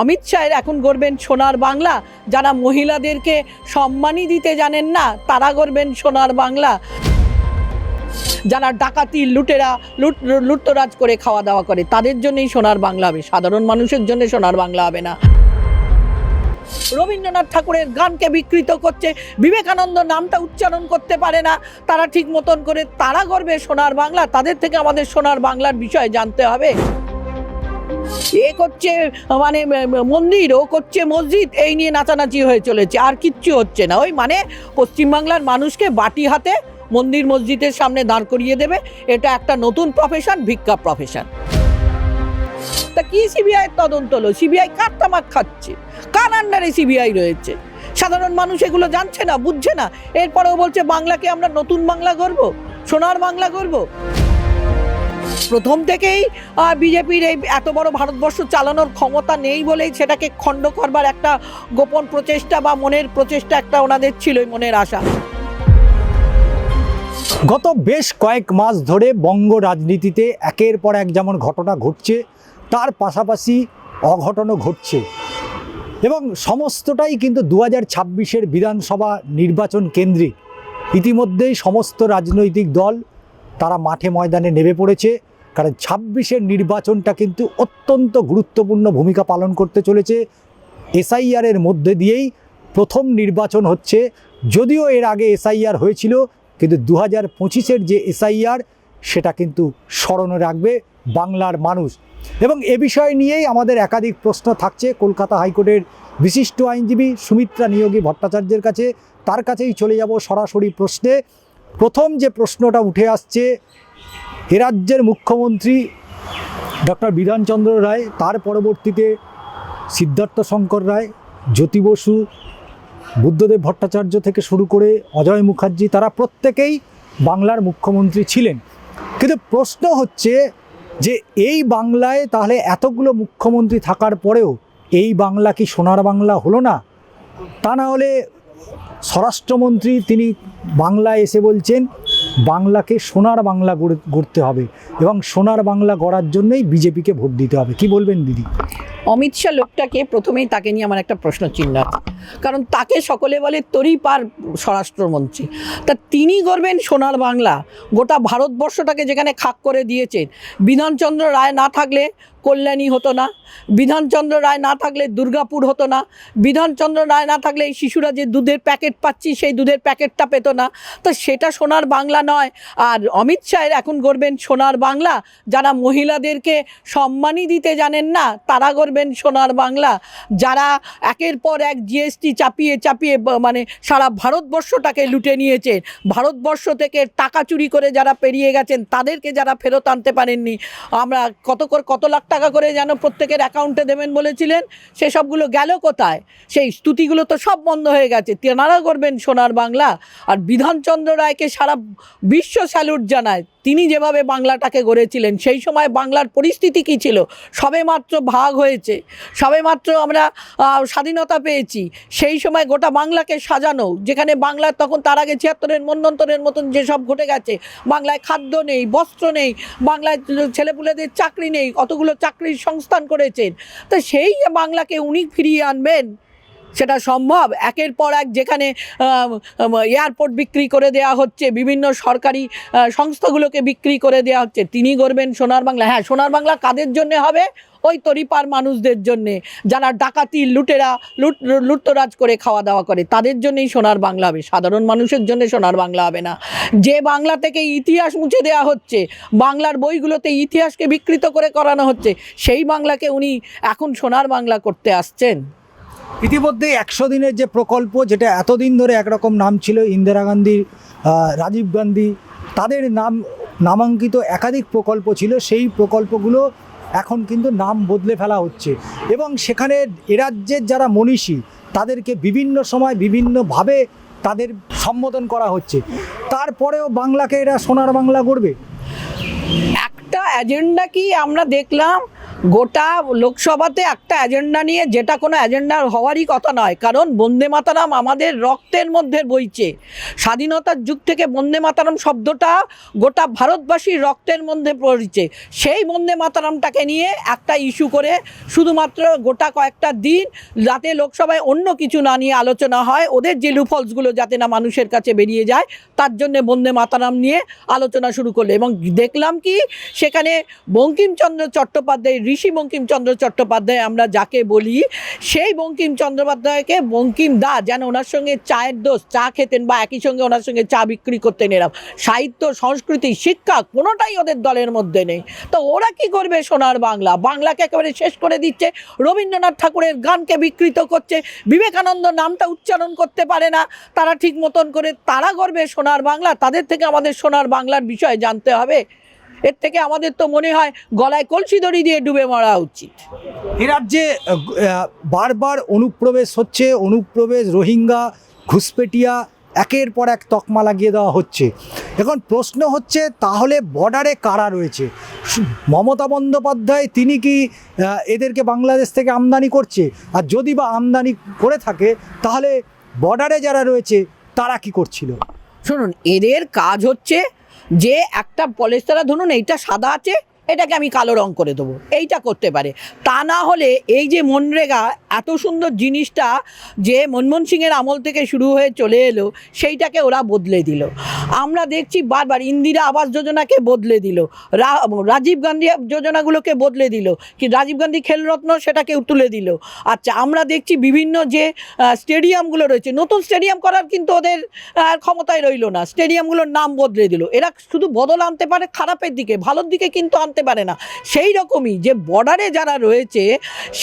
অমিত শাহের এখন গড়বেন সোনার বাংলা। যারা মহিলাদেরকে সম্মানই দিতে জানেন না, তারা গড়বেন সোনার বাংলা। যারা ডাকাতি, লুটেরা, লুট, লুটতরাজ করে খাওয়া দাওয়া করে, তাদের জন্যই সোনার বাংলা হবে। সাধারণ মানুষের জন্য সোনার বাংলা হবে না। রবীন্দ্রনাথ ঠাকুরের গানকে বিকৃত করছে। বিবেকানন্দ নামটা উচ্চারণ করতে পারে না। তারা ঠিক মতন করে তারা করবে সোনার বাংলা। তাদের থেকে আমাদের সোনার বাংলার বিষয়ে জানতে হবে। এ করছে মানে মন্দির, ও করছে মসজিদ, এই নিয়ে নাচানাচি হয়ে চলেছে, আর কিচ্ছু হচ্ছে না। ওই মানে পশ্চিমবাংলার মানুষকে বাটি হাতে মন্দির মসজিদের সামনে দাঁড় করিয়ে দেবে, এটা একটা নতুন প্রফেশন ভিক্ষা প্রফেশন তা কি সিবিআই তদন্ত হলো? সিবিআই কার তামাক খাচ্ছে? কার আন্ডারে সিবিআই রয়েছে? সাধারণ মানুষ এগুলো জানছে না, বুঝছে না? এরপরেও বলছে, বাংলাকে আমরা নতুন বাংলা করব সোনার বাংলা করব প্রথম থেকেই বিজেপির এই এত বড় ভারতবর্ষ চালানোর ক্ষমতা নেই বলেই সেটাকে খণ্ড করবার একটা গোপন প্রচেষ্টা বা মনের প্রচেষ্টা একটা ওনাদের ছিলই মনের আশা। গত বেশ কয়েক মাস ধরে বঙ্গ রাজনীতিতে একের পর এক যেমন ঘটনা ঘটছে, তার পাশাপাশি অঘটনও ঘটছে। এবং সমস্তটাই কিন্তু দু হাজার ছাব্বিশের বিধানসভা নির্বাচন কেন্দ্রিক। ইতিমধ্যেই সমস্ত রাজনৈতিক দল তারা মাঠে ময়দানে নেমে পড়েছে। কারণ ছাব্বিশের নির্বাচনটা কিন্তু অত্যন্ত গুরুত্বপূর্ণ ভূমিকা পালন করতে চলেছে। এসআইআরের মধ্যে দিয়েই প্রথম নির্বাচন হচ্ছে। যদিও এর আগে এসআইআর হয়েছিল, কিন্তু দু হাজার পঁচিশের যে এসআইআর, সেটা কিন্তু স্মরণে রাখবে বাংলার মানুষ। এবং এ বিষয় নিয়েই আমাদের একাধিক প্রশ্ন থাকছে কলকাতা হাইকোর্টের বিশিষ্ট আইনজীবী সুমিত্রা নিয়োগী ভট্টাচার্যের কাছে। তার কাছেই চলে যাব সরাসরি প্রশ্নে। প্রথম যে প্রশ্নটা উঠে আসছে এ রাজ্যের মুখ্যমন্ত্রী ডক্টর বিধানচন্দ্র রায়, তার পরবর্তীতে সিদ্ধার্থ শঙ্কর রায়, জ্যোতি বসু, বুদ্ধদেব ভট্টাচার্য থেকে শুরু করে অজয় মুখার্জি, তারা প্রত্যেকেই বাংলার মুখ্যমন্ত্রী ছিলেন। কিন্তু প্রশ্ন হচ্ছে যে এই বাংলায় তাহলে এতগুলো মুখ্যমন্ত্রী থাকার পরেও এই বাংলা কি সোনার বাংলা হলো না? তা না হলে স্বরাষ্ট্রমন্ত্রী তিনি বাংলায় এসে বলছেন বাংলাকে সোনার বাংলা গড়ে গড়তে হবে এবং সোনার বাংলা গড়ার জন্যই বিজেপিকে ভোট দিতে হবে। কি বলবেন দিদি? অমিত শাহ লোকটাকে প্রথমেই তাকে নিয়ে আমার একটা প্রশ্ন চিহ্ন আছে। কারণ তাকে সকলে বলে তরি পার স্বরাষ্ট্রমন্ত্রী। তা তিনি করবেন সোনার বাংলা। গোটা ভারতবর্ষটাকে যেখানে খাক করে দিয়েছেন। বিধানচন্দ্র রায় না থাকলে কল্যাণী হতো না। বিধানচন্দ্র রায় না থাকলে দুর্গাপুর হতো না। বিধানচন্দ্র রায় না থাকলে এই শিশুরা যে দুধের প্যাকেট পাচ্ছি, সেই দুধের প্যাকেটটা পেতো না। তো সেটা সোনার বাংলা নয়। আর অমিত শাহের এখন করবেন সোনার বাংলা। যারা মহিলাদেরকে সম্মানই দিতে জানেন না, তারা করবেন সোনার বাংলা। যারা একের পর এক জিএসটি চাপিয়ে চাপিয়ে মানে সারা ভারতবর্ষটাকে লুটে নিয়েছেন ভারতবর্ষ থেকে টাকা চুরি করে যারা পেরিয়ে গেছেন, তাদেরকে যারা ফেরত আনতে পারেননি, আমরা কত করে, কত লাখ টাকা করে যেন প্রত্যেকের অ্যাকাউন্টে দেবেন বলেছিলেন সেসবগুলো গেল কোথায়? সেই স্তুতিগুলো তো সব বন্ধ হয়ে গেছে। তেনারা করবেন সোনার বাংলা। আর বিধানচন্দ্র রায়কে সারা বিশ্ব স্যালুট জানায়। তিনি যেভাবে বাংলাটাকে গড়েছিলেন, সেই সময় বাংলার পরিস্থিতি কী ছিল? সবে মাত্র ভাগ হয়েছে। সবে মাত্র আমরা স্বাধীনতা পেয়েছি। সেই সময় গোটা বাংলাকে সাজানো, যেখানে বাংলার তখন তার আগে ছিয়াত্তরের মন্বন্তরের মতন যেসব ঘটে গেছে, বাংলায় খাদ্য নেই, বস্ত্র নেই, বাংলায় ছেলেপুলেদের চাকরি নেই অতগুলো চাকরির সংস্থান করেছেন। তো সেই বাংলাকে উনি ফিরিয়ে আনবেন? সেটা সম্ভব। একের পর এক যেখানে এয়ারপোর্ট বিক্রি করে দেওয়া হচ্ছে, বিভিন্ন সরকারি সংস্থাগুলোকে বিক্রি করে দেওয়া হচ্ছে, তিনি করবেন সোনার বাংলা। হ্যাঁ সোনার বাংলা কাদের জন্য হবে? ওই তরিপার মানুষদের জন্যে, যারা ডাকাতি লুটেরা, লুট, লুটতরাজ করে খাওয়া দাওয়া করে, তাদের জন্যই সোনার বাংলা হবে। সাধারণ মানুষের জন্য সোনার বাংলা হবে না। যে বাংলা থেকে ইতিহাস মুছে দেওয়া হচ্ছে, বাংলার বইগুলোতে ইতিহাসকে বিকৃত করে করানো হচ্ছে, সেই বাংলাকে উনি এখন সোনার বাংলা করতে আসছেন। ইতিমধ্যে একশো দিনের যে প্রকল্প, যেটা এতদিন ধরে একরকম নাম ছিল ইন্দিরা গান্ধী রাজীব গান্ধী, তাদের নাম, নামাঙ্কিত একাধিক প্রকল্প ছিল, সেই প্রকল্পগুলো এখন কিন্তু নাম বদলে ফেলা হচ্ছে। এবং সেখানে এ রাজ্যের যারা মনীষী, তাদেরকে বিভিন্ন সময় বিভিন্নভাবে তাদের সম্বোধন করা হচ্ছে। তারপরেও বাংলাকে এরা সোনার বাংলা করবে একটা এজেন্ডা কি আমরা দেখলাম? গোটা লোকসভাতে একটা এজেন্ডা নিয়ে যেটা কোনো এজেন্ডা হওয়ারই কথা নয়, কারণ বন্দে মাতারাম আমাদের রক্তের মধ্যে বইছে। স্বাধীনতার যুগ থেকে বন্দে মাতারাম শব্দটা গোটা ভারতবাসীর রক্তের মধ্যে পড়ছে। সেই বন্দে মাতারামটাকে নিয়ে একটা ইস্যু করে শুধুমাত্র গোটা কয়েকটা দিন যাতে লোকসভায় অন্য কিছু না নিয়ে আলোচনা হয়, ওদের যে লুফলসগুলো যাতে না মানুষের কাছে বেরিয়ে যায়, তার জন্য বন্দে মাতারাম নিয়ে আলোচনা শুরু করল। এবং দেখলাম কি, সেখানে বঙ্কিমচন্দ্র চট্টোপাধ্যায় ঋষি বঙ্কিমচন্দ্র চট্টোপাধ্যায়, আমরা যাকে বলি, সেই বঙ্কিম চন্দ্রোপাধ্যায়কে বঙ্কিম দা যেন ওনার সঙ্গে চায়ের দোষ চা খেতেন বা একই সঙ্গে ওনার সঙ্গে চা বিক্রি করতেন এরম। সাহিত্য, সংস্কৃতি, শিক্ষা কোনোটাই ওদের দলের মধ্যে নেই। তো ওরা কি করবে সোনার বাংলা? বাংলাকে একেবারে শেষ করে দিচ্ছে। রবীন্দ্রনাথ ঠাকুরের গানকে বিকৃত করছে। বিবেকানন্দ নামটা উচ্চারণ করতে পারে না। তারা ঠিক মতন করে তারা করবে সোনার বাংলা। তাদের থেকে আমাদের সোনার বাংলার বিষয়ে জানতে হবে। এর থেকে আমাদের তো মনে হয় গলায় কলসি দড়ি দিয়ে ডুবে মরা উচিত। এ রাজ্যে বারবার অনুপ্রবেশ হচ্ছে অনুপ্রবেশ রোহিঙ্গা ঘুসপেটিয়া একের পর এক তকমা লাগিয়ে দেওয়া হচ্ছে। এখন প্রশ্ন হচ্ছে তাহলে বর্ডারে কারা রয়েছে? মমতা বন্দ্যোপাধ্যায় তিনি কি এদেরকে বাংলাদেশ থেকে আমদানি করছে? আর যদি বা আমদানি করে থাকে তাহলে বর্ডারে যারা রয়েছে তারা কি করছিল? শুনুন এদের কাজ হচ্ছে যে একটা পলেস্তারা ধরুন এইটা সাদা আছে এটাকে আমি কালো রং করে দেবো। এইটা করতে পারে। তা না হলে এই যে মনরেগা, এত সুন্দর জিনিসটা যে মনমোহন সিংয়ের আমল থেকে শুরু হয়ে চলে এলো, সেইটাকে ওরা বদলে দিল। আমরা দেখছি বারবার ইন্দিরা আবাস যোজনাকে বদলে দিল। রাজীব গান্ধী যোজনাগুলোকে বদলে দিল। কি রাজীব গান্ধী খেলরত্ন সেটাকে তুলে দিল। আচ্ছা আমরা দেখছি বিভিন্ন যে স্টেডিয়ামগুলো রয়েছে, নতুন স্টেডিয়াম করার কিন্তু ওদের ক্ষমতায় রইল না। স্টেডিয়ামগুলোর নাম বদলে দিল। এরা শুধু বদল আনতে পারে খারাপের দিকে, ভালোর দিকে কিন্তু আনতে পারে না। সেই রকমই যে বর্ডারে যারা রয়েছে,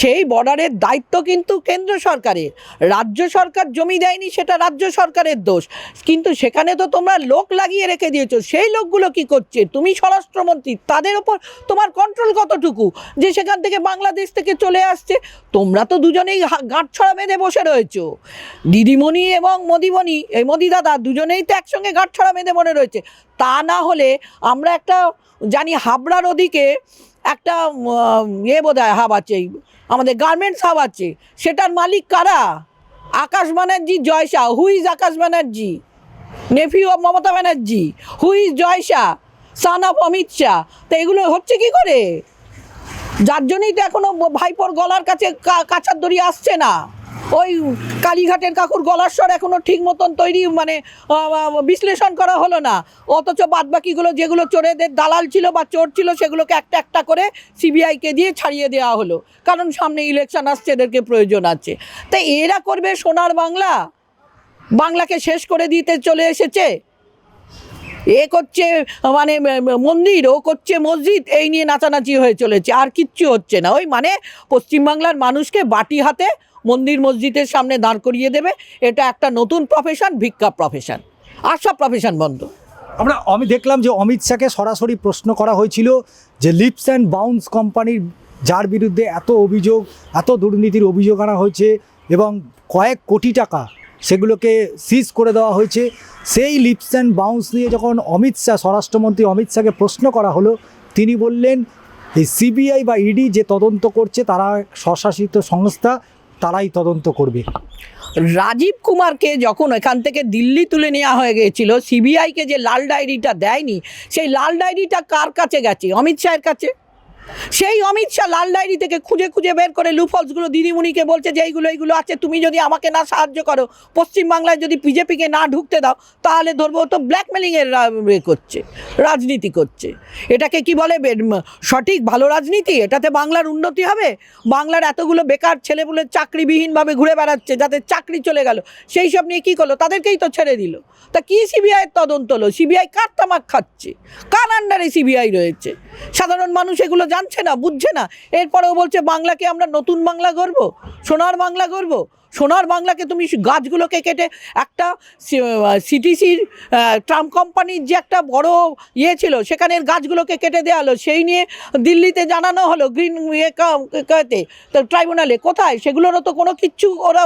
সেই বর্ডারের দায়িত্ব কিন্তু কেন্দ্র সরকারের। রাজ্য সরকার জমি দেয়নি, সেটা রাজ্য সরকারের দোষ। কিন্তু সেখানে তো তোমরা লোক লাগিয়ে রেখে দিয়েছ। সেই লোকগুলো কি করছে? তুমি স্বরাষ্ট্রমন্ত্রী, তাদের ওপর তোমার কন্ট্রোল কতটুকু? যে সেখান থেকে বাংলাদেশ থেকে চলে আসছে, তোমরা তো দুজনেই গাঁটছড়া বেঁধে বসে রয়েছো। দিদিমণি এবং মোদিমণি, এই মোদি দাদা দুজনেই তো একসঙ্গে গাঁটছড়া বেঁধে মনে রয়েছে। তা না হলে আমরা একটা জানি হাবড়ার ওদিকে একটা ইয়ে বোধ হয় হাব আছে, আমাদের গার্মেন্টস হাব আছে। সেটার মালিক কারা? Akash Banerjee Jay Shah who is Akash Banerjee? Nephew of Mamata Banerjee. Who is Jay Shah son of Amit Shah. তো এগুলো হচ্ছে কি করে? যার জন্যই তো এখনও ভাইপোর গলার কাছে কা- কাঁচার দড়ি আসছে না। ওই কালীঘাটের কাকুর গলার স্বর এখনও ঠিক মতন তৈরি মানে বিশ্লেষণ করা হলো না। অথচ বাদবাকিগুলো যেগুলো চোরেদের দালাল ছিল বা চোর ছিল, সেগুলোকে একটা একটা করে সিবিআইকে দিয়ে ছাড়িয়ে দেওয়া হলো। কারণ সামনে ইলেকশন আসছে, এদেরকে প্রয়োজন আছে। তাই এরা করবে সোনার বাংলা? বাংলাকে শেষ করে দিতে চলে এসেছে? এ করছে মানে মন্দির, ও করছে মসজিদ, এই নিয়ে নাচানাচি হয়ে চলেছে। আর কিচ্ছু হচ্ছে না। ওই মানে পশ্চিমবাংলার মানুষকে বাটি হাতে মন্দির মসজিদের সামনে দাঁড় করিয়ে দেবে। এটা একটা নতুন প্রফেশন ভিক্ষা প্রফেশন আর সব প্রফেশন বন্ধ। আমরা আমি দেখলাম যে অমিত শাহকে সরাসরি প্রশ্ন করা হয়েছিল যে লিপস অ্যান্ড বাউন্স কোম্পানির যার বিরুদ্ধে এত অভিযোগ, এত দুর্নীতির অভিযোগ আনা হয়েছে এবং কয়েক কোটি টাকা সেগুলোকে সিজ করে দেওয়া হয়েছে। সেই লিপস অ্যান্ড বাউন্স নিয়ে যখন অমিত শাহ, স্বরাষ্ট্রমন্ত্রী অমিত শাহকে প্রশ্ন করা হলো, তিনি বললেন, এই সিবিআই বা ইডি যে তদন্ত করছে, তারা স্বশাসিত সংস্থা তারাই তদন্ত করবে। রাজীব কুমারকে যখন এখান থেকে দিল্লি তুলে নেওয়া হয়ে গিয়েছিল, সিবিআইকে যে লাল ডায়েরিটা দেয়নি, সেই লাল ডায়েরিটা কার কাছে গেছে? অমিত শাহের কাছে? সেই অমিত শাহ লাল ডায়েরি থেকে খুঁজে খুঁজে বের করে লুফলসগুলো দিদিমণিকে বলছে যে এইগুলো এইগুলো আছে, তুমি যদি আমাকে না সাহায্য করো, পশ্চিমবাংলায় যদি বিজেপিকে না ঢুকতে দাও, তাহলে ধরবো তো ব্ল্যাকমেলিংয়ের করছে, রাজনীতি করছে। এটাকে কি বলে সঠিক, ভালো রাজনীতি? এটাতে বাংলার উন্নতি হবে? বাংলার এতগুলো বেকার ছেলেপুলে চাকরিবিহীনভাবে ঘুরে বেড়াচ্ছে, যাতে চাকরি চলে গেল, সেই সব নিয়ে কী করল? তাদেরকেই তো ছেড়ে দিল। তা কি সিবিআইয়ের তদন্ত হলো? সিবিআই কার তামাক খাচ্ছে? কার আন্ডারে সিবিআই রয়েছে? সাধারণ মানুষ এগুলো জানছে না, বুঝছে না। এরপরে ও বলছে, বাংলাকে আমরা নতুন বাংলা গড়ব? সোনার বাংলা গড়ব? সোনার বাংলাকে তুমি গাছগুলোকে কেটে একটা সিটিসির ট্রাম কোম্পানির যে একটা বড় ইয়ে ছিল, সেখানের গাছগুলোকে কেটে দেওয়া হলো। সেই নিয়ে দিল্লিতে জানানো হলো গ্রিন ইয়ে তে তো ট্রাইব্যুনালে। কোথায়? সেগুলোরও তো কোনো কিচ্ছু ওরা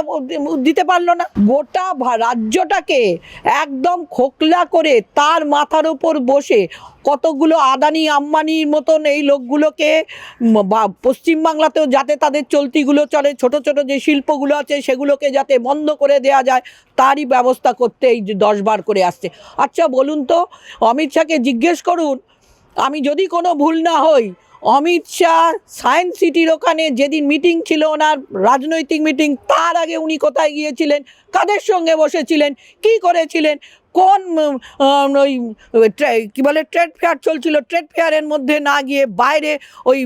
দিতে পারল না। গোটা রাজ্যটাকে একদম খোকলা করে তার মাথার ওপর বসে কতগুলো আদানি আম্বানির মতন এই লোকগুলোকে বা, পশ্চিমবাংলাতেও যাতে তাদের চলতিগুলো চলে, ছোট ছোট যে শিল্পগুলো আছে সেগুলোকে যাতে বন্ধ করে দেয়া যায়, তারই ব্যবস্থা করতে এই যে দশ বার করে আসছে। আচ্ছা বলুন তো, অমিত শাহকে জিজ্ঞেস করুন, আমি যদি কোনো ভুল না হই, অমিত শাহ সায়েন্স সিটির ওখানে যেদিন মিটিং ছিল ওনার রাজনৈতিক মিটিং, তার আগে উনি কোথায় গিয়েছিলেন, কাদের সঙ্গে বসেছিলেন, কি করেছিলেন, কোন ওই কি বলে, ট্রেড ফেয়ার চলছিল, ট্রেড ফেয়ারের মধ্যে না গিয়ে বাইরে ওই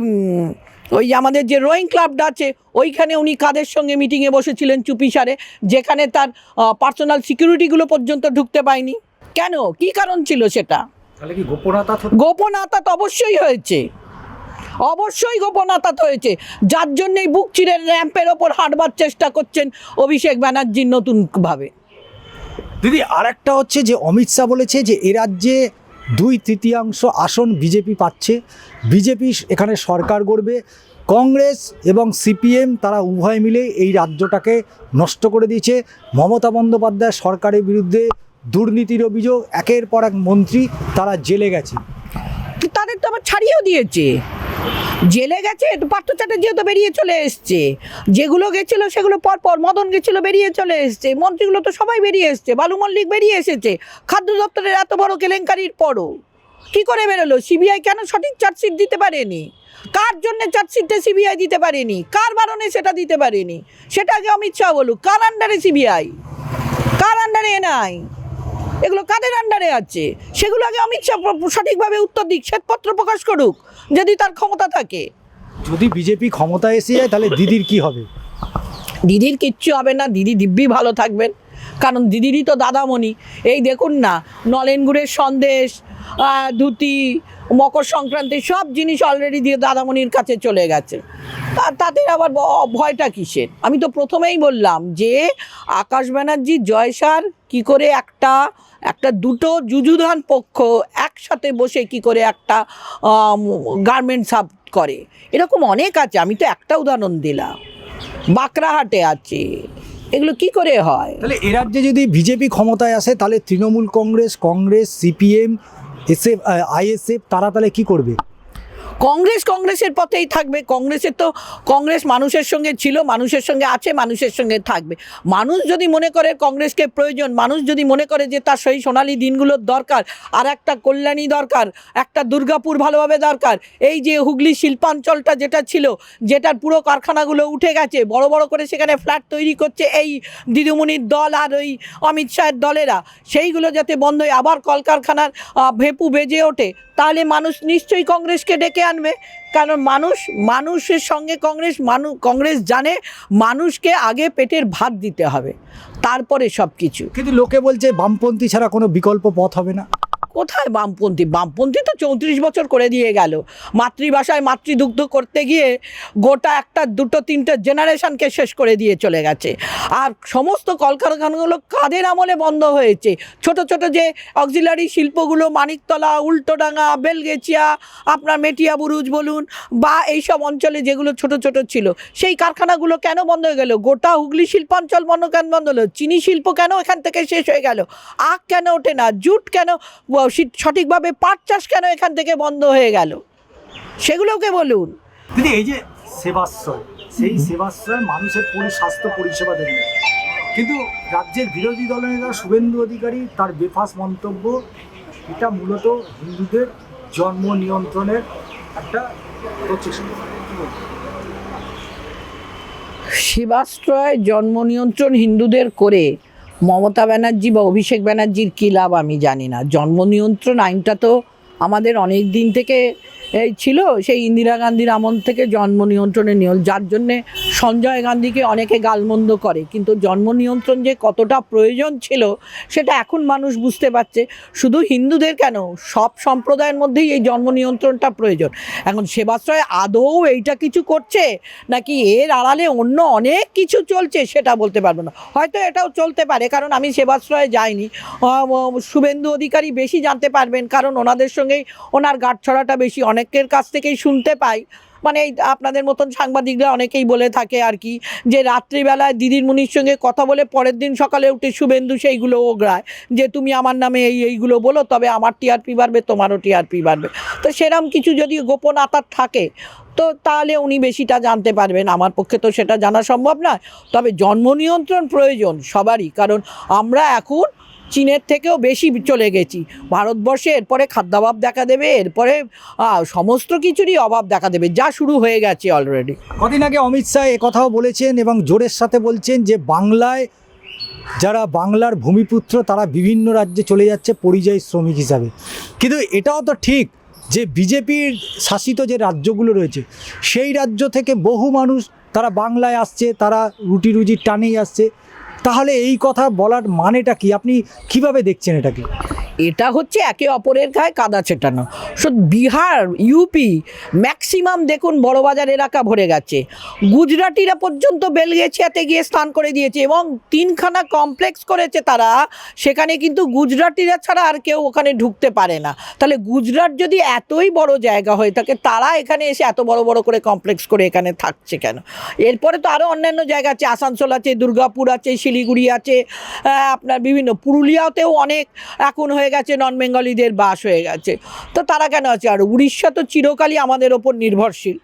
ওই আমাদের যে রোয়িং ক্লাবটা আছে ওইখানে উনি কাদের সঙ্গে মিটিংয়ে বসেছিলেন চুপিসারে যেখানে তার পার্সোনাল সিকিউরিটিগুলো পর্যন্ত ঢুকতে পায়নি। কেন? কি কারণ ছিল সেটা? তাহলে কি গোপনতা গোপনাতা তো অবশ্যই হয়েছে। অবশ্যই গোপনাতা তো হয়েছে। যার জন্যই বুক চিরে র্যাম্পের ওপর হাঁটবার চেষ্টা করছেন অভিষেক ব্যানার্জি নতুনভাবে। দিদি আর একটা হচ্ছে যে অমিত শাহ বলেছে যে এ রাজ্যে দুই তৃতীয়াংশ আসন বিজেপি পাচ্ছে। বিজেপি এখানে সরকার গড়বে। কংগ্রেস এবং সিপিএম তারা উভয় মিলে এই রাজ্যটাকে নষ্ট করে দিয়েছে। মমতা বন্দ্যোপাধ্যায় সরকারের বিরুদ্ধে দুর্নীতির অভিযোগ, একের পর এক মন্ত্রী তারা জেলে গেছে তাদের তো আবার ছাড়িয়েও দিয়েছে। জেলে গেছে পার্থ চ্যাটার্জিও তো বেরিয়ে চলে এসছে। যেগুলো গেছিল সেগুলো পরপর মদন গেছিল, বেরিয়ে চলে এসছে। মন্ত্রীগুলো তো সবাই বেরিয়ে এসছে, বালু মল্লিক বেরিয়ে এসেছে। খাদ্য দপ্তরের এত বড় কেলেঙ্কারির পরও। কি করে বেরোলো? সিবিআই কেন সঠিক চার্জশিট দিতে পারেনি? কার জন্য চার্জশিটটা সিবিআই দিতে পারেনি? কার বারণে সেটা দিতে পারেনি? সেটা আগে অমিত শাহ বলুক। কার আন্ডারে সিবিআই? কার আন্ডারে এনআই এগুলো কাদের আন্ডারে আছে? সেগুলো আগে অমিত শাহ সঠিকভাবে উত্তর দিক শ্বেতপত্র প্রকাশ করুক যদি তার ক্ষমতা থাকে। যদি বিজেপি ক্ষমতায় এসে যায় তাহলে দিদির কি হবে? দিদির কিচ্ছু হবে না দিদি দিব্যি ভালো থাকবেন। কারণ দিদিরই তো দাদামণি। এই দেখুন না নলেন গুড়ের সন্দেশ ধুতি মকর সংক্রান্তি সব জিনিস অলরেডি দিয়ে দাদামণির কাছে চলে গেছে। তা- তাদের আবার ভয়টা কিসের? আমি তো প্রথমেই বললাম যে আকাশ ব্যানার্জি জয়সার কি করে একটা একটা দুটো যুযুধান পক্ষ একসাথে বসে কি করে একটা গার্মেন্টস হাব করে। এরকম অনেক আছে, আমি তো একটা উদাহরণ দিলাম। বাঁকড়াহাটে আছে। এগুলো কি করে হয়? তাহলে এ রাজ্যে যদি বিজেপি ক্ষমতায় আসে, তাহলে Trinamool Congress Congress, CPM, SF ISF, তারা তাহলে কি করবে? কংগ্রেস কংগ্রেসের পথেই থাকবে। কংগ্রেসের তো কংগ্রেস মানুষের সঙ্গে ছিল, মানুষের সঙ্গে আছে, মানুষের সঙ্গে থাকবে। মানুষ যদি মনে করে কংগ্রেসকে প্রয়োজন, মানুষ যদি মনে করে যে তার সেই সোনালী দিনগুলোর দরকার, আর একটা কল্যাণী দরকার, একটা দুর্গাপুর ভালোভাবে দরকার, এই যে হুগলি শিল্পাঞ্চলটা যেটা ছিল, যেটার পুরো কারখানাগুলো উঠে গেছে, বড় বড় করে সেখানে ফ্ল্যাট তৈরি করছে এই দিদিমণির দল আর ওই অমিত শাহের দলেরা, সেইগুলো যাতে বন্ধ হয়ে আবার কলকারখানার ভেপু বেজে ওঠে, তাহলে মানুষ নিশ্চয়ই কংগ্রেসকে ডেকে আনবে। কারণ মানুষ, মানুষের সঙ্গে কংগ্রেস মানুষ কংগ্রেস জানে মানুষকে আগে পেটের ভাত দিতে হবে। তারপরে সব কিছু কিন্তু লোকে বলছে বামপন্থী ছাড়া কোনো বিকল্প পথ হবে না। কোথায় বামপন্থী? বামপন্থী তো চৌত্রিশ বছর করে দিয়ে গেল। মাতৃভাষায় মাতৃদুগ্ধ করতে গিয়ে গোটা একটা, দুটো, তিনটে জেনারেশনকে শেষ করে দিয়ে চলে গেছে। আর সমস্ত কলকারখানাগুলো কাদের আমলে বন্ধ হয়েছে? ছোট ছোট যে অক্সিলারি শিল্পগুলো, মানিকতলা, উল্টোডাঙ্গা বেলগেচিয়া আপনার মেটিয়া বুরুজ বলুন, বা এইসব অঞ্চলে যেগুলো ছোট ছোট ছিল, সেই কারখানাগুলো কেন বন্ধ হয়ে গেল? গোটা হুগলি শিল্পাঞ্চল বন্ধ কেন বন্ধ হলো? চিনি শিল্প কেন এখান থেকে শেষ হয়ে গেল? আখ কেন ওঠে না? জুট কেন সঠিকভাবে পাট চাষ কেন এখান থেকে বন্ধ হয়ে গেল? সেগুলোকে বলুন। দিদি এই যে সেবাশ্রয় সেই সেবাশ্রয় মানুষের পরি স্বাস্থ্য পরিষেবা দেবে। কিন্তু রাজ্যের বিরোধী দলনেতা শুভেন্দু অধিকারী তার বেফাস মন্তব্য এটা মূলত হিন্দুদের জন্ম নিয়ন্ত্রণের একটা প্রচেষ্টা? শিবাশ্রয় জন্ম নিয়ন্ত্রণ হিন্দুদের করে মমতা ব্যানার্জি বা অভিষেক ব্যানার্জির কী লাভ আমি জানি না। জন্ম নিয়ন্ত্রণ আইনটা তো আমাদের অনেক দিন থেকে এই ছিল সেই ইন্দিরা গান্ধীর আমল থেকে জন্ম নিয়ন্ত্রণের নিয়ম যার জন্যে সঞ্জয় গান্ধীকে অনেকে গালমন্দ করে। কিন্তু জন্ম নিয়ন্ত্রণ যে কতটা প্রয়োজন ছিল, সেটা এখন মানুষ বুঝতে পারছে। শুধু হিন্দুদের কেন? সব সম্প্রদায়ের মধ্যেই এই জন্ম নিয়ন্ত্রণটা প্রয়োজন। এখন সেবাশ্রয় আদৌ এইটা কিছু করছে? নাকি এর আড়ালে অন্য অনেক কিছু চলছে সেটা বলতে পারব না। হয়তো এটাও চলতে পারে, কারণ আমি সেবাশ্রয়ে যাইনি। শুভেন্দু অধিকারী বেশি জানতে পারবেন, কারণ ওনাদের সঙ্গেই ওনার গাঁটছড়াটা বেশি অনেকের কাছ থেকেই শুনতে পাই। মানে এই আপনাদের মতন সাংবাদিকরা অনেকেই বলে থাকে আর কি যে রাত্রিবেলায় দিদির মুনির সঙ্গে কথা বলে পরের দিন সকালে উঠে শুভেন্দু সেইগুলো ওগড়ায় যে তুমি আমার নামে এই এইগুলো বলো, তবে আমার টিআরপি বাড়বে, তোমারও টিআরপি বাড়বে। তো সেরম কিছু যদি গোপন আতার থাকে, তো তাহলে উনি বেশিটা জানতে পারবেন। আমার পক্ষে তো সেটা জানা সম্ভব নয়। তবে জন্ম নিয়ন্ত্রণ প্রয়োজন সবারই, কারণ আমরা এখন চীনের থেকেও বেশি চলে গেছি। ভারতবর্ষে এরপরে খাদ্যাভাব দেখা দেবে, এরপরে সমস্ত কিছুরই অভাব দেখা দেবে, যা শুরু হয়ে গেছে অলরেডি কদিন আগে অমিত শাহ কথাও বলেছেন এবং জোরের সাথে বলছেন যে বাংলায় যারা বাংলার ভূমিপুত্র, তারা বিভিন্ন রাজ্যে চলে যাচ্ছে পরিযায়ী শ্রমিক হিসাবে। কিন্তু এটাও তো ঠিক যে বিজেপির শাসিত যে রাজ্যগুলো রয়েছে, সেই রাজ্য থেকে বহু মানুষ তারা বাংলায় আসছে, তারা রুটি রুজির টানেই আসছে। তাহলে এই কথা বলার মানেটা কি? আপনি কীভাবে দেখছেন এটাকে? এটা হচ্ছে একে অপরের গায়ে কাদা ছেটানো। সো বিহার ইউপি ম্যাক্সিমাম দেখুন বড়বাজার এলাকা ভরে গেছে। গুজরাটিরা পর্যন্ত বেলগেছিয়াতে গিয়ে স্নান করে দিয়েছে এবং তিনখানা কমপ্লেক্স করেছে তারা। সেখানে কিন্তু গুজরাটিরা ছাড়া আর কেউ ওখানে ঢুকতে পারে না। তাহলে গুজরাট যদি এতই বড় জায়গা হয়ে থাকে, তারা এখানে এসে এত বড় বড় করে কমপ্লেক্স করে এখানে থাকছে কেন? এরপরে তো আরও অন্যান্য জায়গা আছে, আসানসোল আছে, দুর্গাপুর আছে, শিলিগুড়ি আছে আপনার বিভিন্ন, পুরুলিয়াতেও অনেক এখন হয়ে গেছে নন বেঙ্গলিদের বাস হয়ে গেছে। তো তারা কেন আছে? আর উড়িষ্যা তো চিরকালই আমাদের ওপর নির্ভরশীল।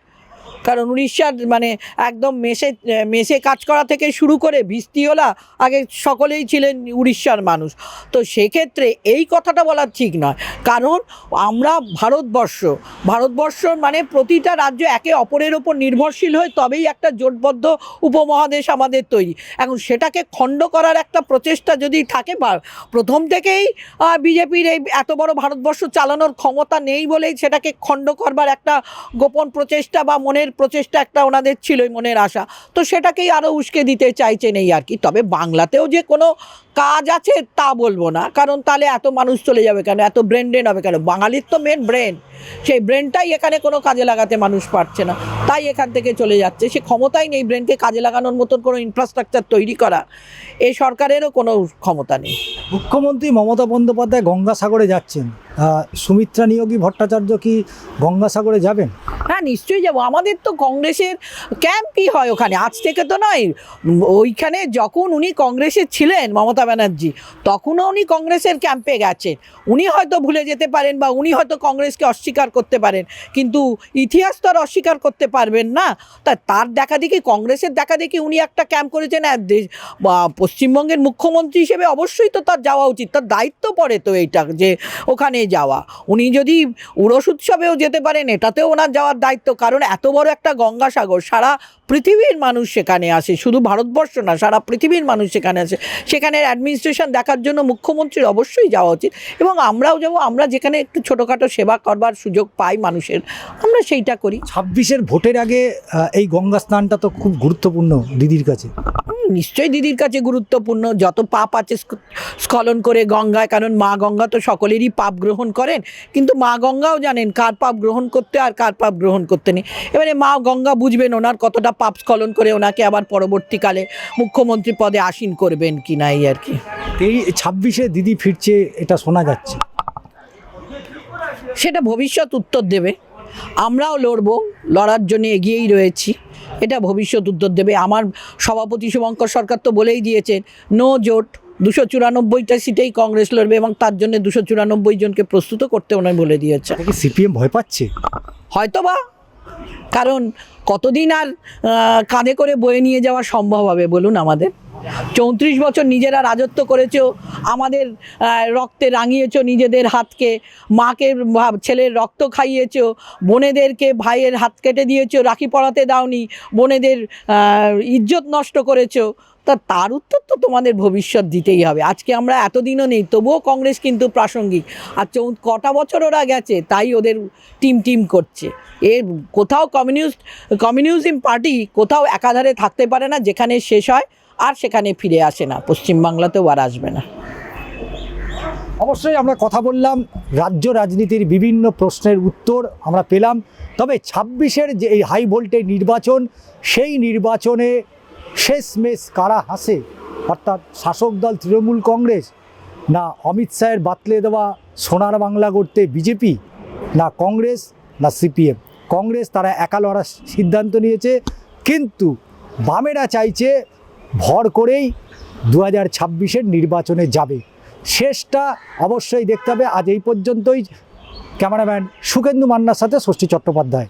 কারণ উড়িষ্যার মানে একদম মেসে মেসে কাজ করা থেকে শুরু করে ভিস্তিওলা আগে সকলেই ছিলেন উড়িষ্যার মানুষ। তো সেক্ষেত্রে এই কথাটা বলা ঠিক নয়। কারণ আমরা ভারতবর্ষ ভারতবর্ষ মানে প্রতিটা রাজ্য একে অপরের ওপর নির্ভরশীল হয়ে তবেই একটা জোটবদ্ধ উপমহাদেশ আমাদের তৈরি। এখন সেটাকে খণ্ড করার একটা প্রচেষ্টা যদি থাকে প্রথম থেকেই বিজেপির এই এত বড় ভারতবর্ষ চালানোর ক্ষমতা নেই বলেই সেটাকে খণ্ড করবার একটা গোপন প্রচেষ্টা বা মনের প্রচেষ্টা একটা ওনাদের ছিলই মনের আশা। তো সেটাকেই আরও উস্কে দিতে চাইছেন এই আর কি। তবে বাংলাতেও যে কোনো কাজ আছে তা বলব না। কারণ তাহলে এত মানুষ চলে যাবে কেন? এত ব্রেন ড্রেন হবে কেন? বাঙালির তো মেন ব্রেন সেই ব্রেনটাই এখানে কোনো কাজে লাগাতে মানুষ পারছে না। তাই এখান থেকে চলে যাচ্ছে। সে ক্ষমতাই নেই ব্রেনকে কাজে লাগানোর মতন কোনো ইনফ্রাস্ট্রাকচার তৈরি করা। এই সরকারেরও কোনো ক্ষমতা নেই। মুখ্যমন্ত্রী মমতা বন্দ্যোপাধ্যায় গঙ্গাসাগরে যাচ্ছেন। সুমিত্রা নিয়োগী ভট্টাচার্য কি গঙ্গাসাগরে যাবেন? হ্যাঁ নিশ্চয়ই যাব। আমাদের তো কংগ্রেসের ক্যাম্পই হয় ওখানে। আজ থেকে তো নয়। ওইখানে যখন উনি কংগ্রেসে ছিলেন মমতা ব্যানার্জি, তখনও উনি কংগ্রেসের ক্যাম্পে গেছেন। উনি হয়তো ভুলে যেতে পারেন বা উনি হয়তো কংগ্রেসকে অস্বীকার করতে পারেন, কিন্তু ইতিহাস তো আর অস্বীকার করতে পারবেন না। তা, তার দেখা দেখি, কংগ্রেসের দেখা দেখি উনি একটা ক্যাম্প করেছেন পশ্চিমবঙ্গের মুখ্যমন্ত্রী হিসেবে অবশ্যই তো তার যাওয়া উচিত। তার দায়িত্ব পড়ে তো এইটা, যে ওখানে যাওয়া। উনি যদি উরস উৎসবেও যেতে পারেন এটাতেও ওনার যাওয়ার দায়িত্ব। কারণ এত বড় একটা গঙ্গাসাগর সারা পৃথিবীর মানুষ সেখানে আসে। শুধু ভারতবর্ষ না সারা পৃথিবীর মানুষ সেখানে আসে। সেখানের অ্যাডমিনিস্ট্রেশন দেখার জন্য মুখ্যমন্ত্রীর অবশ্যই যাওয়া উচিত। এবং আমরাও যাব আমরা যেখানে একটু ছোটোখাটো সেবা করবার সুযোগ পাই মানুষের আমরা সেইটা করি। ছাব্বিশের ভোটের আগে এই গঙ্গা স্নানটা তো খুব গুরুত্বপূর্ণ দিদির কাছে। নিশ্চয়ই দিদির কাছে গুরুত্বপূর্ণ। যত পাপ আছে স্খলন করে গঙ্গায় কারণ মা গঙ্গা তো সকলেরই পাপ গ্রহণ করেন কিন্তু মা গঙ্গাও জানেন কার পাপ গ্রহণ করতে আর কার পাপ গ্রহণ করতে নেই। এবারে মা গঙ্গা বুঝবেন ওনার কতটা পাপ স্খলন করে ওনাকে আবার পরবর্তীকালে মুখ্যমন্ত্রী পদে আসীন করবেন কি না এই আর কি। এই ছাব্বিশে দিদি ফিরছে এটা শোনা যাচ্ছে। সেটা ভবিষ্যৎ উত্তর দেবে। আমরাও লড়বো লড়ার জন্য এগিয়েই রয়েছি। এটা ভবিষ্যৎ উত্তর দেবে। আমার সভাপতি শুভঙ্কর সরকার তো বলেই দিয়েছেন নো জোট দুশো চুরানব্বইটা সিটেই কংগ্রেস লড়বে এবং তার জন্য দুশো চুরানব্বই জনকে প্রস্তুত করতে ওনার বলে দিয়েছে। সিপিএম ভয় পাচ্ছে? হয়তো বা কারণ কতদিন আর কাঁধে করে বয়ে নিয়ে যাওয়া সম্ভব হবে বলুন আমাদের? চৌত্রিশ বছর নিজেরা রাজত্ব করেছ, আমাদের রক্তে রাঙিয়েছো নিজেদের হাতকে, মাকে ছেলের রক্ত খাইয়েছো, বোনেদেরকে ভাইয়ের হাত কেটে দিয়েছ, রাখি পড়াতে দাওনি, বোনেদের ইজ্জত নষ্ট করেছ। তা তার উত্তর তো তোমাদের ভবিষ্যৎ দিতেই হবে। আজকে আমরা এতদিনও নেই, তবুও কংগ্রেস কিন্তু প্রাসঙ্গিক। আর চৌ কটা বছর ওরা গেছে, তাই ওদের টিম টিম করছে। এর কোথাও কমিউনিস্ট, কমিউনিজম পার্টি কোথাও একাধারে থাকতে পারে না, যেখানে শেষ হয় আর সেখানে ফিরে আসে না। পশ্চিমবাংলাতেও আর আসবে না। অবশ্যই আমরা কথা বললাম, রাজ্য রাজনীতির বিভিন্ন প্রশ্নের উত্তর আমরা পেলাম, তবে ছাব্বিশের যে এই হাই ভোল্টেজ নির্বাচন, সেই নির্বাচনে শেষমেশ কারা হাসে? অর্থাৎ শাসক দল তৃণমূল কংগ্রেস না অমিত শাহের বাতলে দেওয়া সোনার বাংলা করতে বিজেপি, না কংগ্রেস, না সিপিএম? কংগ্রেস তারা একা লড়ার সিদ্ধান্ত নিয়েছে, কিন্তু বামেরা চাইছে ভর করেই দু হাজার ছাব্বিশের নির্বাচনে যাবে। শেষটা অবশ্যই দেখতে হবে। আজ এই পর্যন্তই। ক্যামেরাম্যান সুকেন্দু মান্নার সাথে ষষ্ঠী চট্টোপাধ্যায়।